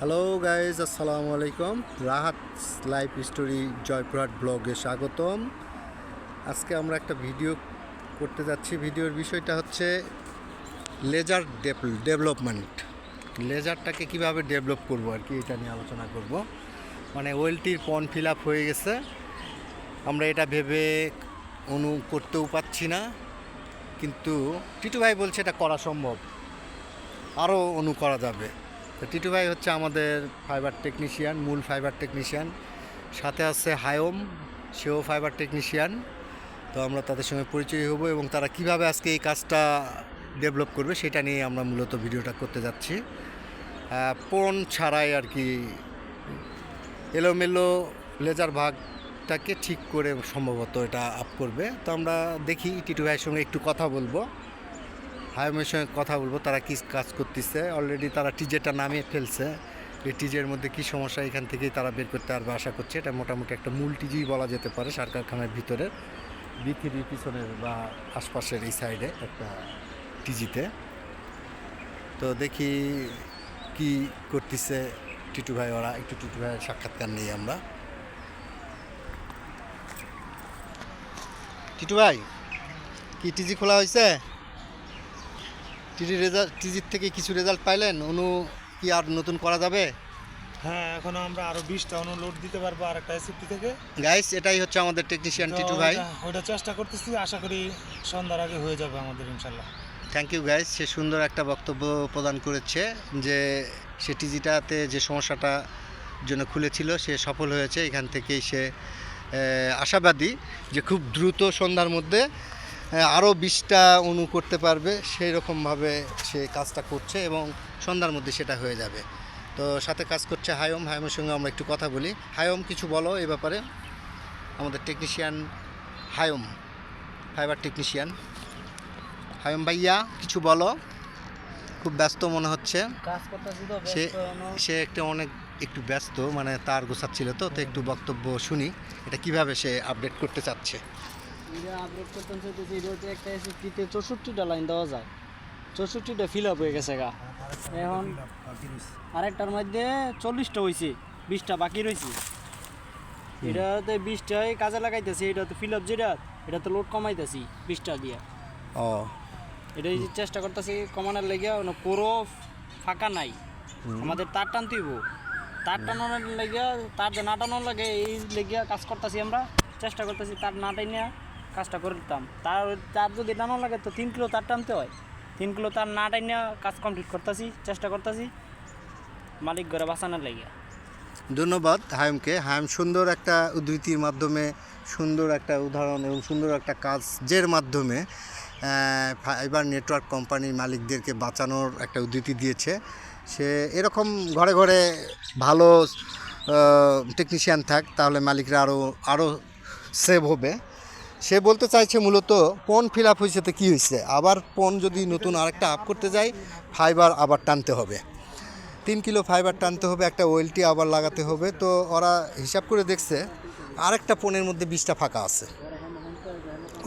Hello guys আসসালামু আলাইকুম Rahat life story Joypurhat ব্লগে স্বাগতম। আজকে আমরা একটা ভিডিও করতে যাচ্ছি। ভিডিওর বিষয়টা হচ্ছে লেজার ডেভেলপমেন্ট লেজারটাকে কীভাবে ডেভেলপ করব আর কি, এটা নিয়ে আলোচনা করব। মানে ওয়েলটির পন ফিল আপ হয়ে গেছে। আমরা এটা ভেবে অনু করতেও পাচ্ছি না। কিন্তু টিটু ভাই বলছে এটা করা সম্ভব। আরও অনু করা যাবে। তো টিটু ভাই হচ্ছে আমাদের ফাইবার টেকনিশিয়ান মূল ফাইবার টেকনিশিয়ান সাথে আছে হায়ম, সেও ফাইবার টেকনিশিয়ান তো আমরা তাদের সঙ্গে পরিচয় হব এবং তারা কীভাবে আজকে এই কাজটা ডেভেলপ করবে সেটা নিয়ে আমরা মূলত ভিডিওটা করতে যাচ্ছি। পণ ছাড়াই আর কি এলোমেলো লেজার ভাগটাকে ঠিক করে সম্ভবত এটা আপ করবে। তো আমরা দেখি টিটু ভাইয়ের সঙ্গে একটু কথা বলব। হায়ামের সঙ্গে কথা বলব, তারা কি কাজ করতেছে। অলরেডি তারা টিজেটা নামিয়ে ফেলছে। এই টিজের মধ্যে কি সমস্যা, এখান থেকেই তারা বের করতে পারবে আশা করছে। এটা মোটামুটি একটা মূল টিজি বলা যেতে পারে সার কারখানার ভিতরে বিথিরি পিছনের বা আশপাশের এই সাইডে একটা টিজিতে। তো দেখি কি করতেছে টিটু ভাই, ওরা একটু টিটু ভাইয়ের সাক্ষাৎকার নিই আমরা। টিটু ভাই, কি টিজি খোলা হয়েছে? টিজি রেজাল্ট টিজির থেকে কিছু রেজাল্ট পাইলেন? অনু কি আর নতুন করা যাবে? হ্যাঁ এখনও আমরা আরও বিশটা অনুলোড দিতে পারব আর একটা এসিপি থেকে। গাইস এটাই হচ্ছে আমাদের টেকনিশিয়ান টিটু ভাই। ওইটা চেষ্টা করতেছি আশা করি সন্ধ্যার আগে হয়ে যাবে আমাদের ইনশাল্লাহ। থ্যাংক ইউ গাইস সে সুন্দর একটা বক্তব্য প্রদান করেছে যে সে টিজিটাতে যে সমস্যাটা জন্য খুলেছিল সে সফল হয়েছে। এখান থেকেই সে আশাবাদী যে খুব দ্রুত সন্ধ্যার মধ্যে আরও বিশটা অনু করতে পারবে সেই রকমভাবে সে কাজটা করছে এবং সন্ধ্যার মধ্যে সেটা হয়ে যাবে। তো সাথে কাজ করছে হায়ম হায়মের সঙ্গে আমরা একটু কথা বলি। হায়ম কিছু বলো এ ব্যাপারে? আমাদের technician Haim fibre technician Haim ভাইয়া কিছু বলো? খুব ব্যস্ত মনে হচ্ছে। সে সে একটা অনেক একটু ব্যস্ত মানে তার গোছাচ্ছিল তো তো একটু বক্তব্য শুনি। এটা কীভাবে সে আপডেট করতে চাচ্ছে? এটা আপলোড করতে চাইতেছি এটা হচ্ছে একটা এসএসপিতে চৌষট্টিটা লাইন দেওয়া যায়। চৌষট্টিটা ফিল আপ হয়ে গেছে গা। এখন আরেকটার মধ্যে চল্লিশটা হয়েছে বিশটা বাকি রয়েছে এটাতে বিশটাই কাজে লাগাইতেছি এটা তো ফিল আপ যেটা এটা তো লোড কমাইতেছি বিশটা দিয়ে। ও। চেষ্টা করতেছি কমানোর লেগে পুরো ফাঁকা নাই। আমাদের তার টানতেইব তার টানানোর লেগে তার যে না টানানোর লাগে এই লেগে কাজ করতেছি আমরা। চেষ্টা করতেছি তার না টাইনে কাজটা করে দিতাম। তার তার যদি টানো লাগে তো তিন কিলো তার টানতে হয়। তিন কিলো তার না টাইনে কাজ কমপ্লিট করতেছি চেষ্টা করতেছি মালিক ঘরে বাঁচানোর লেগে। ধন্যবাদ হায়মকে। হায়ম সুন্দর একটা উদ্ধৃতির মাধ্যমে সুন্দর একটা উদাহরণ এবং সুন্দর একটা কাজের মাধ্যমে আহ, ফাইবার নেটওয়ার্ক কোম্পানির মালিকদেরকে বাঁচানোর একটা উদ্ধৃতি দিয়েছে। সে এরকম ঘরে ঘরে ভালো টেকনিশিয়ান থাক তাহলে মালিকরা আরও আরও সেভ হবে। সে বলতে চাইছে মূলত পণ ফিল আপ হয়েছে তো কী হয়েছে? আবার পণ যদি নতুন আরেকটা আপ করতে যাই ফাইবার আবার টানতে হবে। তিন কিলো ফাইবার টানতে হবে, একটা ওয়েলটি আবার লাগাতে হবে। তো ওরা হিসাব করে দেখছে, আরেকটা পণের মধ্যে বিশটা ফাঁকা আছে।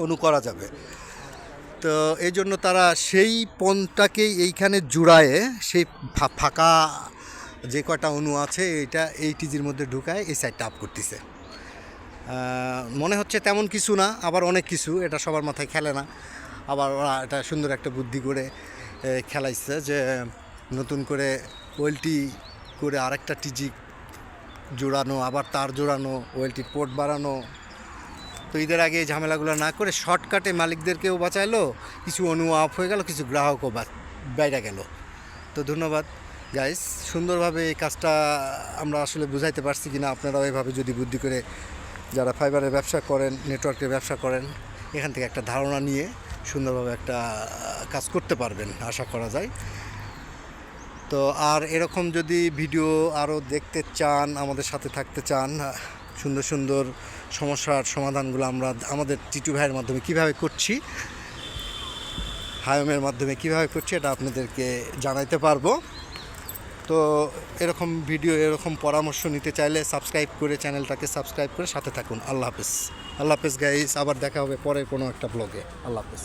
অনু করা যাবে। তো এই জন্য তারা সেই পণটাকেই এইখানে জুড়ায়ে, সেই ফাঁকা যে কটা অণু আছে, এটা এই টিজির মধ্যে ঢুকায়, এই সাইডটা আপ করতেছে। মনে হচ্ছে তেমন কিছু না, আবার অনেক কিছু, এটা সবার মাথায় খেলে না। আবার ওরা এটা সুন্দর একটা বুদ্ধি করে খেলাইছে যে নতুন করে ওয়েলটি করে আরেকটা টিজি জোড়ানো, আবার তার জোড়ানো, ওয়েলটির পোর্ট বাড়ানো। তো ঈদের আগে এই ঝামেলাগুলো না করে শর্টকাটে মালিকদেরকেও বাঁচাইলো, কিছু অনু অফ হয়ে গেল, কিছু গ্রাহকও বাইরে গেল। তো ধন্যবাদ গাইস সুন্দরভাবে এই কাজটা আমরা আসলে বুঝাইতে পারছি কিনা, আপনারাও এভাবে যদি বুদ্ধি করে যারা ফাইবারের ব্যবসা করেন নেটওয়ার্কের ব্যবসা করেন, এখান থেকে একটা ধারণা নিয়ে সুন্দরভাবে একটা কাজ করতে পারবেন, আশা করা যায়। তো আর এরকম যদি ভিডিও আরও দেখতে চান, আমাদের সাথে থাকতে চান, সুন্দর সুন্দর সমস্যার সমাধানগুলো আমরা আমাদের টিটু ভাইয়ের মাধ্যমে কীভাবে করছি, হায়মের মাধ্যমে কীভাবে করছি, এটা আপনাদেরকে জানাইতে পারব। তো এরকম ভিডিও, এরকম পরামর্শ নিতে চাইলে সাবস্ক্রাইব করে চ্যানেলটাকে সাবস্ক্রাইব করে সাথে থাকুন। আল্লাহ হাফেজ। আল্লাহ হাফেজ গাইস আবার দেখা হবে পরে কোনো একটা ব্লগে আল্লাহ হাফেজ।